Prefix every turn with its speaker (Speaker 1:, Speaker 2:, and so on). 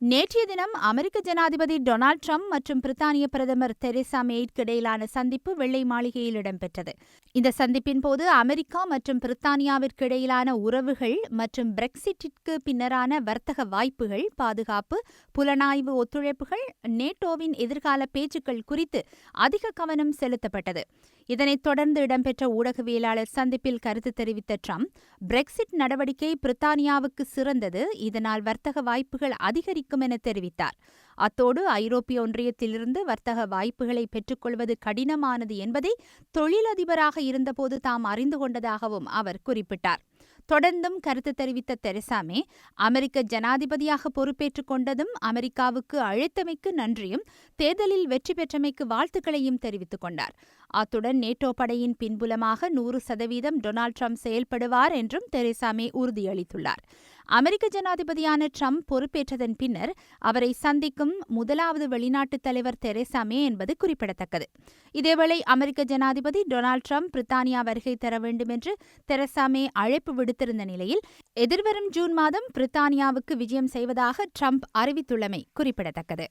Speaker 1: நேற்றைய தினம் அமெரிக்க ஜனாதிபதி டொனால்ட் ட்ரம்ப் மற்றும் பிரித்தானிய பிரதமர் தெரேசா மேய்க்கு இடையிலான சந்திப்பு வெள்ளை மாளிகையில் இடம்பெற்றது. இந்த சந்திப்பின் போது அமெரிக்கா மற்றும் பிரித்தானியாவிற்கு இடையிலான உறவுகள் மற்றும் பிரெக்சிட்டிற்கு பின்னரான வர்த்தக வாய்ப்புகள் பாதுகாப்பு புலனாய்வு ஒத்துழைப்புகள் நேட்டோவின் எதிர்கால பேச்சுக்கள் குறித்து அதிக கவனம் செலுத்தப்பட்டது. இதனைத் தொடர்ந்து இடம்பெற்ற ஊடகவியலாளர் சந்திப்பில் கருத்து தெரிவித்த ட்ரம்ப் பிரெக்சிட் நடவடிக்கை பிரித்தானியாவுக்கு சிறந்தது. இதனால் வர்த்தக வாய்ப்புகள் அதிகரிக்கும் என தெரிவித்தார். அத்தோடு ஐரோப்பிய ஒன்றியத்திலிருந்து வர்த்தக வாய்ப்புகளை பெற்றுக்கொள்வது கடினமானது என்பதை தொழிலதிபராக இருந்தபோது தாம் அறிந்து கொண்டதாகவும் அவர் குறிப்பிட்டார். தொடர்ந்தும் கருத்து தெரிவித்த தெரசாமே அமெரிக்க ஜனாதிபதியாக பொறுப்பேற்றுக் கொண்டதும் அமெரிக்காவுக்கு அழைத்தமைக்கு நன்றியும் தேர்தலில் வெற்றி பெற்றமைக்கு வாழ்த்துக்களையும் தெரிவித்துக் கொண்டார். அத்துடன் நேட்டோ படையின் பின்புலமாக நூறு சதவீதம் டொனால்ட் ட்ரம்ப் செயல்படுவார் என்றும் தெரேசாமே உறுதியளித்துள்ளார். அமெரிக்க ஜனாதிபதியான ட்ரம்ப் பொறுப்பேற்றதன் பின்னர் அவரை சந்திக்கும் முதலாவது வெளிநாட்டு தலைவர் தெரேசா மே என்பது குறிப்பிடத்தக்கது. இதேவேளை அமெரிக்க ஜனாதிபதி டொனால்ட் ட்ரம்ப் பிரித்தானியா வருகை தர வேண்டும் என்று தெரசா மே அழைப்பு விடுத்திருந்த நிலையில் எதிர்வரும் ஜூன் மாதம் பிரித்தானியாவுக்கு விஜயம் செய்வதாக ட்ரம்ப் அறிவித்துள்ளமை குறிப்பிடத்தக்கது.